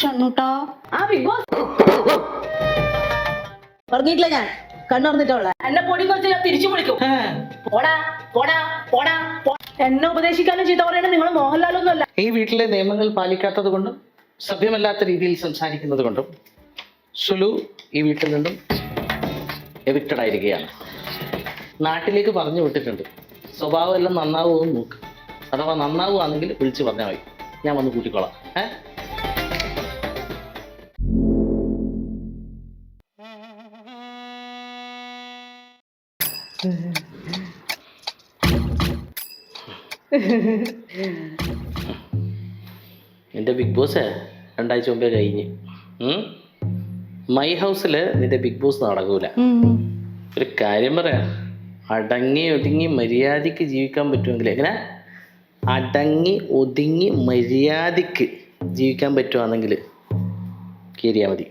ഷണ്ണൂട്ടാ ആ big boss പറഞ്ഞിട്ടില്ല ഞാൻ. കണ്ണുറന്നിട്ടുള്ള എന്നെ പൊടി എന്ന് ഞാൻ തിരിച്ചു വിളിക്കും. പോടാ പോടാ പോടാ എന്നെ ഉപദേശിക്കാനും ചീത്ത പറയണേ നിങ്ങൾ മോഹൻലാലൊന്നും അല്ല. ഈ വീട്ടിലെ നിയമങ്ങൾ പാലിക്കാത്തത് കൊണ്ടും സഭ്യമല്ലാത്ത രീതിയിൽ സംസാരിക്കുന്നത് കൊണ്ടും സുലു ഈ വീട്ടിൽ നിന്നും എവിക്റ്റഡ് ആയിരിക്കുകയാണ്. നാട്ടിലേക്ക് പറഞ്ഞു വിട്ടിട്ടുണ്ട്. സ്വഭാവം എല്ലാം നന്നാവുമെന്ന് നോക്ക്. അഥവാ നന്നാവുകയാണെങ്കിൽ വിളിച്ച് പറഞ്ഞാൽ മതി. ഞാൻ വന്ന് കൂട്ടിക്കോളാം. ഏ? നിന്റെ ബിഗ് ബോസ് രണ്ടാഴ്ച മുമ്പേ കഴിഞ്ഞ്. മൈ ഹൗസിൽ നിന്റെ ബിഗ് ബോസ് നടക്കൂല. ഒരു കാര്യം പറയാം. അടങ്ങി ഒതുങ്ങി മര്യാദയ്ക്ക് ജീവിക്കാൻ പറ്റുമെങ്കിൽ എങ്ങനെ അടങ്ങി ഒതുങ്ങി മര്യാദയ്ക്ക് ജീവിക്കാൻ പറ്റുവാണെങ്കിൽ കയറിയാൽ മതി.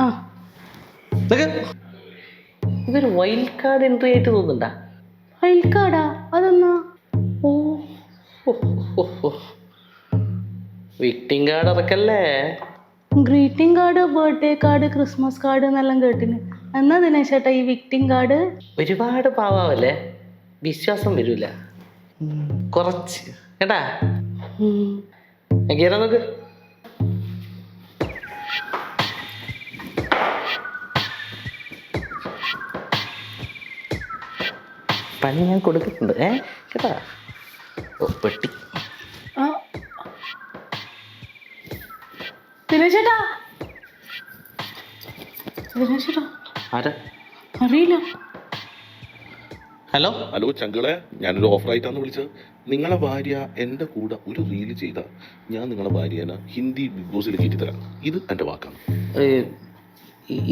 ആ. ഇതൊരു വൈൽഡ് കാർഡ് എൻട്രി ആയിട്ട് തോന്നുന്നുണ്ട? വൈൽഡ് കാർഡാ അതെന്നാ? ഓ visiting card ഇറക്കല്ലേ greeting card birthday card Christmas card എന്നെല്ലാം കേട്ടിന്. എന്നാ ദിനേശ് ചേട്ടാ ഈ വിക്ടിംഗ് കാർഡ് ഒരുപാട് പാവാവല്ലേ? വിശ്വാസം വരൂല. കുറച്ച്. കേട്ടാ? നോക്ക്. പണി ഞാൻ കൊടുക്കുന്നുണ്ട് ഏ കേട്ടാ? ഓ പെട്ടി. ആരാ? അറിയില്ല. ഹലോ? ഹലോ ചങ്കളെ. ഞാനൊരു ഓഫറായിട്ടാണ് വിളിച്ചത്. നിങ്ങളെ ഭാര്യ എന്റെ കൂടെ ഒരു റീൽ ചെയ്ത ഞാൻ നിങ്ങളെ ഭാര്യനെ ഹിന്ദി ബിഗ് ബോസിൽ കയറ്റി തരാം. ഇത് എന്റെ വാക്കാണ്.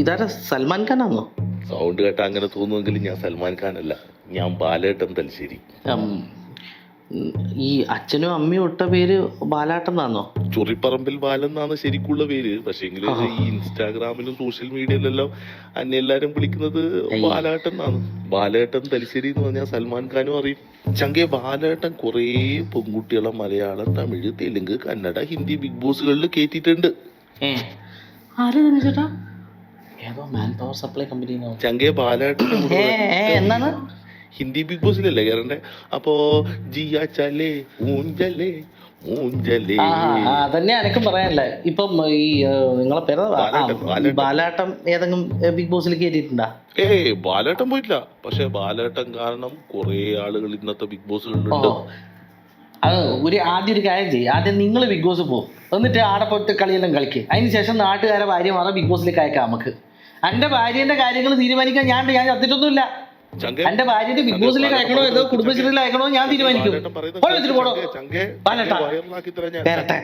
ഇതാരാ? സൽമാൻ ഖാനാണോ സൗണ്ട് കേട്ടാ അങ്ങനെ തോന്നുമെങ്കിൽ ഞാൻ സൽമാൻ ഖാൻ അല്ല ഞാൻ ബാലേട്ടൻ തലശ്ശേരി. ഈ അച്ഛനും അമ്മയും ഇട്ട പേര് ബാലാട്ടൻ എന്നാണോ ചുറിപ്പറമ്പിൽ ബാലെന്നാണ് ശരിക്കുള്ള പേര്. പക്ഷേ ഈ ഇൻസ്റ്റാഗ്രാമിലും സോഷ്യൽ മീഡിയയിലെല്ലാം അന്നെ എല്ലാരും വിളിക്കുന്നത് ബാലേട്ടൻ എന്നാണ്. ബാലേട്ടൻ തലശ്ശേരി എന്ന് പറഞ്ഞാൽ സൽമാൻ ഖാനും അറിയും. ചങ്കെ ബാലേട്ടൻ കുറേ പെൺകുട്ടികളെ മലയാളം തമിഴ് തെലുങ്ക് കന്നഡ ഹിന്ദി ബിഗ് ബോസുകളിൽ ചേട്ടാ? ഏതോ മാൻ പവർ സപ്ലൈ കമ്പനി ചങ്കെ ബാലേട്ടൻ എന്നാണ് ഹിന്ദി ബിഗ് ബോസിലല്ലേ കയറണ്ടേ അപ്പോ ജിയ ചലേ ഊഞ്ചലേ ഊഞ്ചലേ അതന്നെ എനക്കും പറയാനല്ലേ? ഇപ്പം ഈ നിങ്ങളെ പേര്. ബാലാട്ടം ഏതെങ്കിലും ബിഗ് ബോസിൽ കയറിയിട്ടുണ്ടാ ഏയ് ബാലാട്ടം പോയിട്ടില്ല. പക്ഷെ ബാലാട്ടം കാരണം കുറെ ആളുകൾ ഇന്നത്തെ ബിഗ് ബോസിൽ അത് ഒരു ആദ്യം ഒരു കാര്യം ചെയ്യും. ആദ്യം നിങ്ങൾ ബിഗ് ബോസ് പോകും എന്നിട്ട് ആടെ പോയിട്ട് കളിയെല്ലാം കളിക്കുക അതിന് ശേഷം നാട്ടുകാരെ മാത്രം ബിഗ് ബോസിലേക്ക് അയക്കാം നമുക്ക്. എന്റെ ഭാര്യന്റെ കാര്യങ്ങൾ തീരുമാനിക്കാൻ ഞാൻ ഞാൻ ചത്തിട്ടൊന്നുമില്ല. എന്റെ ഭാര്യന്റെ ബിഗ് ബോസിലേക്ക് അയക്കണോ? ഏതോ കുടുംബശ്രീയിൽ അയക്കണോ? ഞാൻ തീരുമാനിക്കും. വെച്ചിട്ട് പോടോ. വരട്ടെ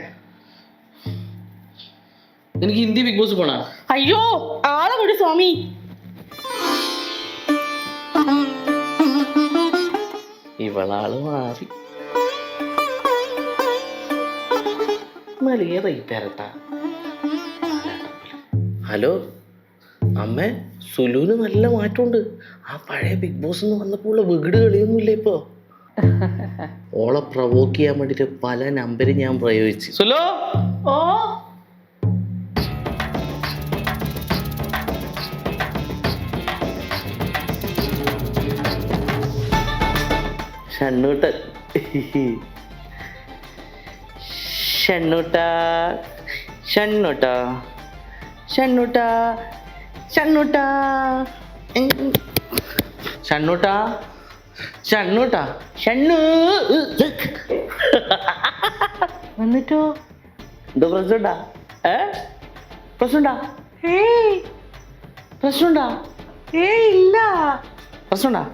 എനിക്ക് ഹിന്ദി ബിഗ് ബോസ് പോണ. അയ്യോ ആളെ കൂടി സ്വാമി. ഇവളാൾ മാറി. എന്നാലും ഏതായി പേരട്ട ഹലോ അമ്മേ. സുലുവിന് നല്ല മാറ്റമുണ്ട്. ആ പഴയ ബിഗ് ബോസ് എന്ന് വന്നപ്പോൾ ഉള്ള വികട് കളിയൊന്നുമില്ല ഇപ്പോ. ഓളെ പ്രവോക്ക് ചെയ്യാൻ വേണ്ടിട്ട് പല നമ്പരും ഞാൻ പ്രയോഗിച്ചു. സുലു? ഓ? ഷണ്ണൂട്ടൻ ഷണ്ണൂട്ട. ഷണ്ണൂട്ട. ഷണ്ണൂട്ട. ഷണ്ണൂട്ട ഷണ്ണൂട്ട ഷണ്ണൂട്ട ഷണ്ണു. വന്നിട്ടോ? എന്തോ പ്രശ്നമുണ്ടാ? ഏ? പ്രശ്നമുണ്ടാ? ഏയ്. പ്രശ്നമുണ്ടാ? ഏയ് ഇല്ല. പ്രശ്നമുണ്ടാ?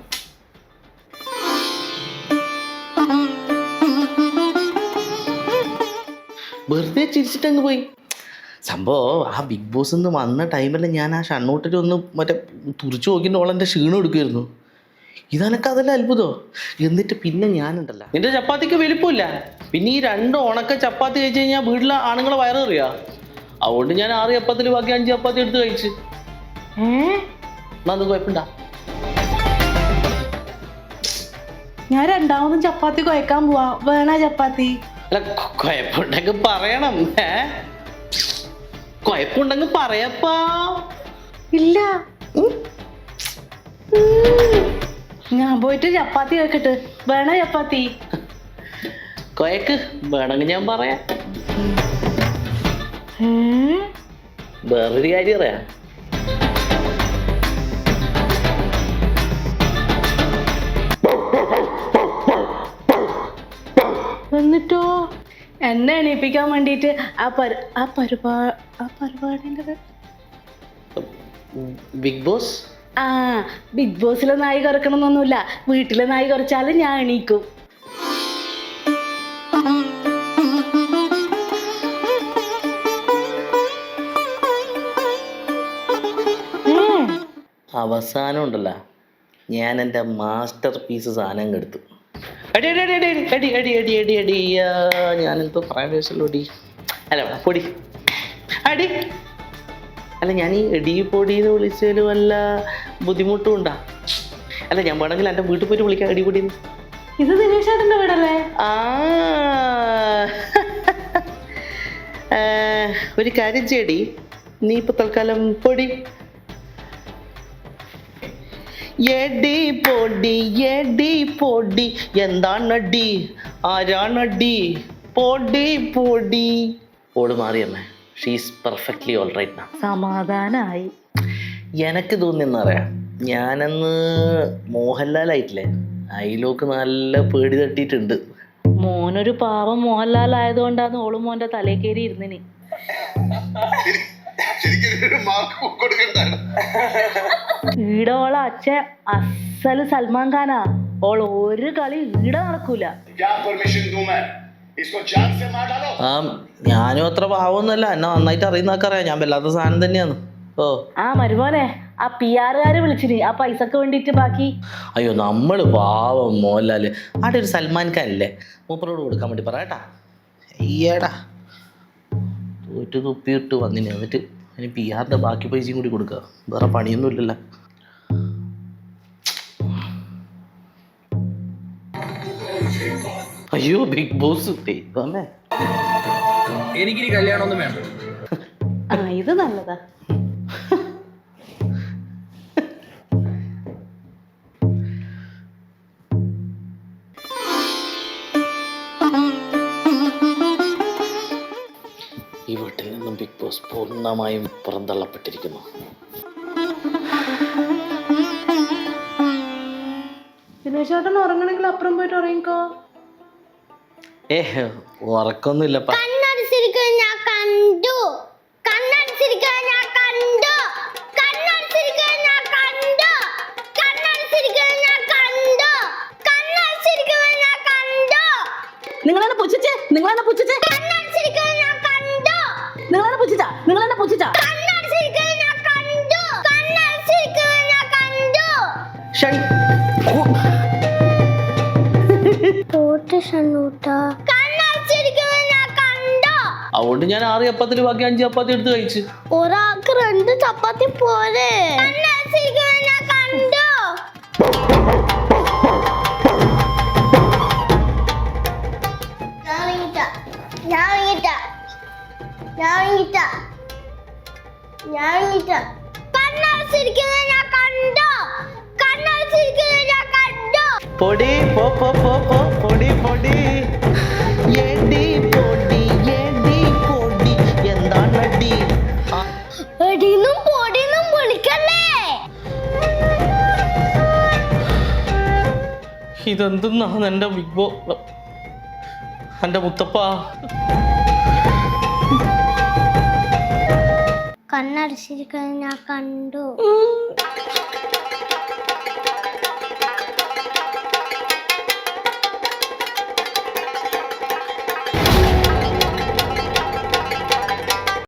വെറുതെ ചിരിച്ചിട്ടങ്ങ് പോയി. സംഭവം ആ ബിഗ് ബോസ് നിന്ന് വന്ന ടൈമിൽ ഞാൻ ആ ഷണ്ണൂട്ടിൽ ഒന്ന് മറ്റേ തുറിച്ച് നോക്കിയിട്ട് ഓളെന്റെ ക്ഷീണം എടുക്കുമായിരുന്നു ഇതെനക്ക് അതല്ല അത്ഭുതം. എന്നിട്ട് പിന്നെ ഞാനുണ്ടല്ല. നിന്റെ ചപ്പാത്തിക്ക് വലിപ്പമില്ല. പിന്നെ ഈ രണ്ട് ഉണക്ക ചപ്പാത്തി കഴിച്ച് കഴിഞ്ഞാൽ വീട്ടിലെ ആണുങ്ങളെ വയറേറിയാ അതുകൊണ്ട് ഞാൻ ആറ് ചപ്പാത്തിൽ ബാക്കി അഞ്ച് ചപ്പാത്തി എടുത്ത് കഴിച്ച്. എന്നാ അത് കുഴപ്പമുണ്ടാ? ഞാൻ രണ്ടാമതും ചപ്പാത്തി കുഴക്കാൻ പോവാ. വേണ ചപ്പാത്തി? അല്ല കുഴപ്പമുണ്ടെങ്കിൽ പറയണം. ഏ? കുഴപ്പമുണ്ടെങ്കിൽ പറയപ്പാ. ഇല്ല. ഞാൻ പോയിട്ട് ചപ്പാത്തി വെക്കട്ടെ. വേണോ ചപ്പാത്തി? കൊയക്ക്. വേണമെങ്കിൽ ഞാൻ പറയാം? വേറൊരു കാര്യം അറിയാം എന്നെ എണീപ്പിക്കാൻ വേണ്ടിയിട്ട് ആ പരി ആ പരിപാ ആ പരിപാടിന്റെ പേര് ബിഗ് ബോസ്? ആ ബിഗ് ബോസിലെ നായി കുറക്കണമെന്നൊന്നുമില്ല വീട്ടിലെ നായി കുറച്ചാലും ഞാൻ എണീക്കും. അവസാനം ഉണ്ടല്ല. ഞാൻ എന്റെ മാസ്റ്റർ പീസ് സാധനം എടുത്തു. അടി അടി അടി അടി അടി അടി അടി അടി അടി ഞാനെന്തോ പറയാൻ വേഷല്ലോ അടി അല്ല പൊടി. അടി അല്ല ഞാൻ ഈ എടി പൊടി എന്ന് വിളിച്ചാലും വല്ല ബുദ്ധിമുട്ടും ഉണ്ടാ? അല്ല ഞാൻ വേണമെങ്കിൽ എന്റെ വീട്ടിൽ പോയിട്ട് വിളിക്കാം എടി പൊടി ഇത് ദിനേശ് ചേട്ടന്റെ വീടല്ലേ? ആ. ഒരു കാര്യം ചെയ്യടി നീ ഇപ്പൊ തൽക്കാലം പൊടി. എടി പൊടി എടി പൊടി എന്താണടി? ആരാണടി? പൊടി പൊടി. ഓൾ മാറിയമ്മേ ഷീസ് പെർഫെക്റ്റ്ലി ഓൾ റൈറ്റ് സമാധാനായി. എനക്ക് തോന്നിയെന്നറിയാം ഞാനന്ന് മോഹൻലാലായിട്ടില്ലേ അതിലോക്ക് നല്ല പേടി തട്ടിയിട്ടുണ്ട്. മോനൊരു പാവം മോഹൻലാൽ ആയതുകൊണ്ടാണ് ഓൾ മോന്റെ തലേ കയറി ഇരുന്നിന്. മാർക്ക് ഈടോള അച്ഛൻ അസൽ സൽമാൻ ഖാനാ. ഓൾ ഒരു കളി ഈട നടക്കൂല. ആ ഞാനും അത്ര പാവൊന്നുമല്ല. എന്നെ നന്നായിട്ട് അറിയുന്നൊക്കെ ഞാൻ വല്ലാത്ത സാധനം തന്നെയാണ്. ഓ. ആ മരുമോനെ ആ പി ആറുകാര് വിളിച്ചിന്. ആ പൈസക്ക് വേണ്ടിട്ട് ബാക്കി. അയ്യോ നമ്മൾ പാവം മോഹൻലാൽ. അവിടെ ഒരു സൽമാൻ ഖാൻ അല്ലേ മൂപ്പറോട് കൊടുക്കാൻ വേണ്ടി പറ കേട്ടാ. അയ്യേടാ. തോറ്റ് തുപ്പിയിട്ട് വന്നിന്. എന്നിട്ട് അതിന് പി ആറിന്റെ ബാക്കി പൈസയും കൂടി കൊടുക്കുക വേറെ പണിയൊന്നും ഇല്ലല്ലോ. അയ്യോ ബിഗ് ബോസ് ദൈവമേ. എനിക്കിനി കല്യാണമൊന്നും വേണ്ട. ആ ഇത് നല്ലതാ. ഈ വീട്ടിൽ നിന്നും ബിഗ് ബോസ് പൂർണമായും പുറന്തള്ളപ്പെട്ടിരിക്കുന്നു. ദിനേശ് ചേട്ടൻ ഉറങ്ങണമെങ്കിൽ അപ്പുറം പോയിട്ട് ഉറങ്ങിക്കോ. ഏഹ് ഉറക്കൊന്നുമില്ലപ്പാ. കണ്ണടച്ചിരിക്കുന്നത് ഞാൻ കണ്ടു. അതുകൊണ്ട് ഞാൻ ആറ് ചപ്പാത്തിൽ ബാക്കി അഞ്ച് ചപ്പാത്തി എടുത്ത് കഴിച്ചു. ഒരാൾക്ക് രണ്ട് ചപ്പാത്തി പോരെ. ഇതെന്തെന്നാണ് എന്റെ ബിഗ് ബോ എന്റെ മുത്തപ്പ? കണ്ണടച്ചിരിക്കുന്നത് ഞാൻ കണ്ടു.